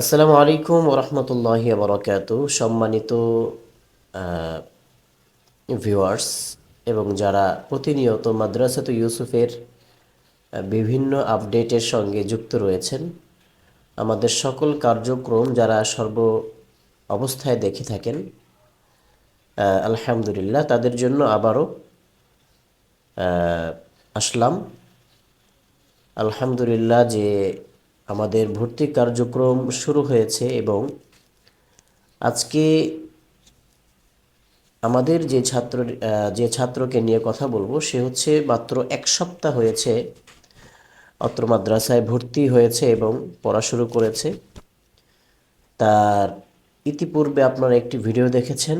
আসসালামু আলাইকুম ওরহমতুল্লাহি বরকাত সম্মানিত ভিউয়ার্স এবং যারা প্রতিনিয়ত মাদ্রাসাত ইউসুফের বিভিন্ন আপডেটের সঙ্গে যুক্ত রয়েছেন, আমাদের সকল কার্যক্রম যারা সর্ব অবস্থায় দেখে থাকেন আলহামদুলিল্লাহ, তাদের জন্য আবারও আসলাম। আলহামদুলিল্লাহ যে আমাদের ভর্তি কার্যক্রম শুরু হয়েছে এবং আজকে আমাদের যে ছাত্র যে ছাত্রকে নিয়ে কথা বলব, সে হচ্ছে মাত্র এক সপ্তাহ হয়েছে অত্র মাদ্রাসায় ভর্তি হয়েছে এবং পড়া শুরু করেছে। তার ইতিপূর্বে আপনারা একটি ভিডিও দেখেছেন।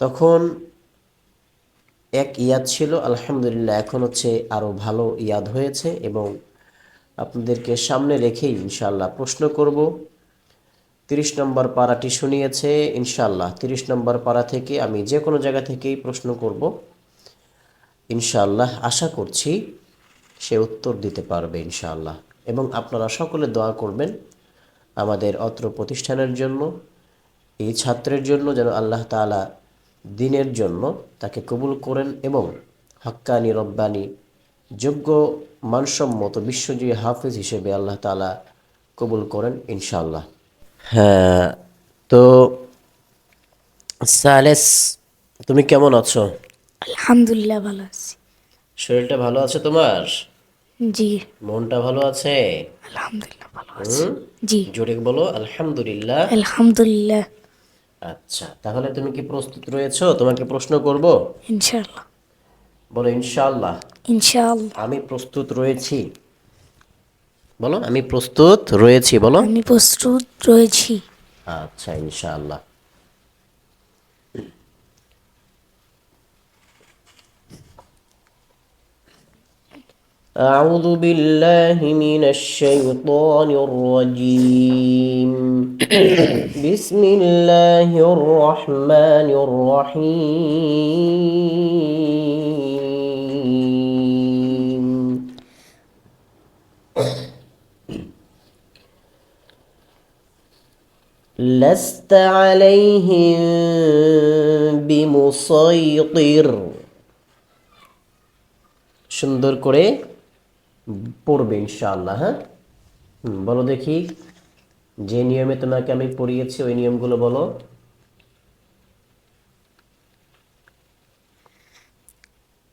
তখন এক ইয়াদ ছিল, আলহামদুলিল্লাহ, এখন হচ্ছে আরও ভালো ইয়াদ হয়েছে এবং আপনাদেরকে সামনে রেখেই ইনশাল্লাহ প্রশ্ন করব। তিরিশ নম্বর পাড়াটি শুনিয়েছে ইনশাল্লাহ তিরিশ নম্বর পাড়া থেকে আমি যে কোনো জায়গা থেকেই প্রশ্ন করব। ইনশাল্লাহ আশা করছি সে উত্তর দিতে পারবে ইনশাল্লাহ এবং আপনারা সকলে দোয়া করবেন আমাদের অত্র প্রতিষ্ঠানের জন্য, এই ছাত্রের জন্য যেন আল্লাহ তাআলা দিনের জন্য তাকে কবুল করেন এবং হাক্কানি রব্বানি যোগ্য মানসম্মত বিশ্বজয়ী হাফেজ হিসেবে আল্লাহ তাআলা কবুল করেন ইনশাআল্লাহ। হ্যাঁ তো সালেস তুমি কেমন আছো? আলহামদুলিল্লাহ ভালো আছি। শরীরটা ভালো আছে তোমার? জি। মনটা ভালো আছে? আলহামদুলিল্লাহ ভালো আছি। জি। জোরে বলো আলহামদুলিল্লাহ। আলহামদুলিল্লাহ। আচ্ছা তাহলে তুমি কি প্রস্তুত রয়েছো? তোমাকে প্রশ্ন করব? ইনশাআল্লাহ। বলো ইনশাআল্লাহ ইনশাআল্লাহ আমি প্রস্তুত রয়েছি বলো আমি প্রস্তুত রয়েছি বলো আমি প্রস্তুত রয়েছি আচ্ছা ইনশাআল্লাহ أعوذ بالله من الشيطان الرجيم بسم الله الرحمن الرحيم لست عليهم بمسيطر সুন্দর করে পড়বে ইনশাআল্লাহ হ্যাঁ হুম, বলো দেখি যে নিয়মে তোমাকে আমি পড়িয়েছি ওই নিয়মগুলো বলো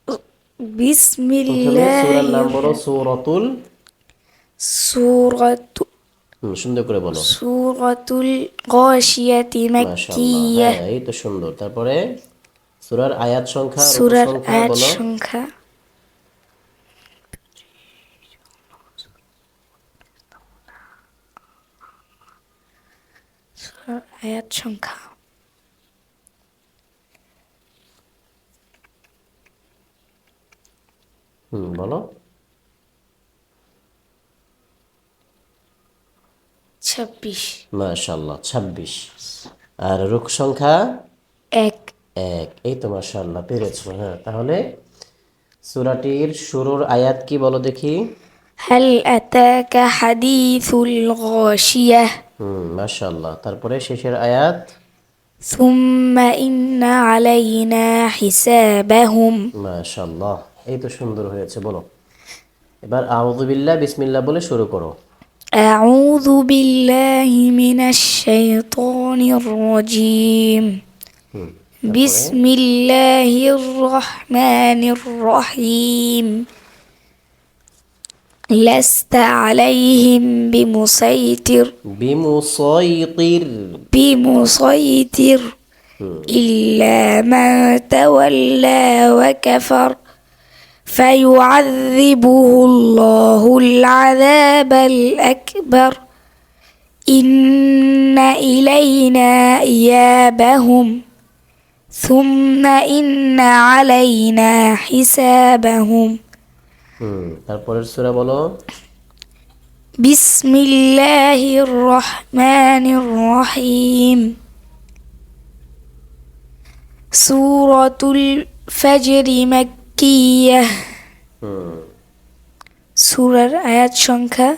প্রথমে বিসমিল্লাহ সূরার নাম বলো সূরাতুল সূরাতু হুম, সুন্দর করে বলো। সূরাতুল গাশিয়াতি মাক্কিয়াহ হ্যাঁ এই তো সুন্দর। তারপরে সূরার আয়াত সংখ্যা সূরার আয়াত সংখ্যা। আয়াত সংখ্যা। হুম বলো। ছাব্বিশ। মাশাল্লাহ ছাব্বিশ। আর রুখ সংখ্যা? এক। এক। এই তো মাশাল্লাহ পেরেছ হ্যাঁ। তাহলে সুরাটির শুরুর আয়াত কি বলো দেখি? হাল আতাকা হাদিসুল গাশিয়াহ হুম মাশাল্লাহ তারপরে শেষের আয়াত? সুম্মা ইন্না আলাইনা হিসাবাহুম। মাশাল্লাহ এই তো সুন্দর হয়েছে বলো। এবার আউযু বিল্লাহ বিসমিল্লাহ বলে শুরু করো। أعوذ بالله من الشيطان الرجيم. بسم الله الرحمن الرحيم. لست عليهم بمسيطر. بمسيطر. بمسيطر. إلا من تولى وكفر. فيعذبه الله العذاب الأكبر إن إلينا إيابهم ثم إن علينا حسابهم হুম তারপরের সূরা বলো بسم الله الرحمن الرحيم سورة الفجر মাক্কিয়াহ সুরার আয়াত সংখ্যা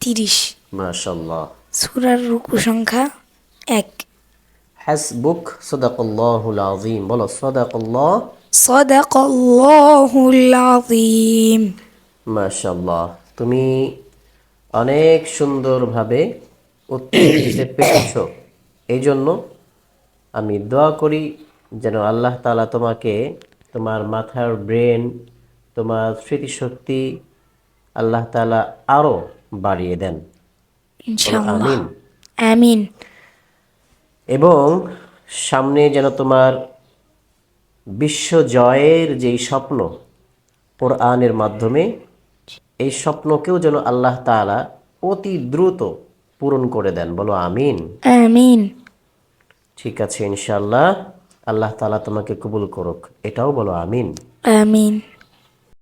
তিরিশ। মাশাল্লাহ সুরার রুকু সংখ্যা এক। হাসবুক সদাকল্লাহুল আজিম বলো সদাকল্লাহ। সদাকল্লাহুল আজিম মাশাল্লাহ তুমি অনেক সুন্দরভাবে উত্তর দিতে পেরেছ। এই জন্য আমি দোয়া করি যেন আল্লাহ তালা তোমাকে তোমার মাথার ব্রেন তোমার স্মৃতিশক্তি আল্লাহ তাআলা আরও বাড়িয়ে দেন। আমিন। আমিন। এবং সামনে যেন তোমার বিশ্ব জয়ের যেই স্বপ্ন কোরআনের মাধ্যমে এই স্বপ্নকেও যেন আল্লাহ তাআলা অতি দ্রুত পূরণ করে দেন। বলো আমিন। আমিন। ঠিক আছে ইনশাআল্লাহ। আল্লাহ তালা তোমাকে কবুল করুক। এটাও বলো আমিন। আমিন।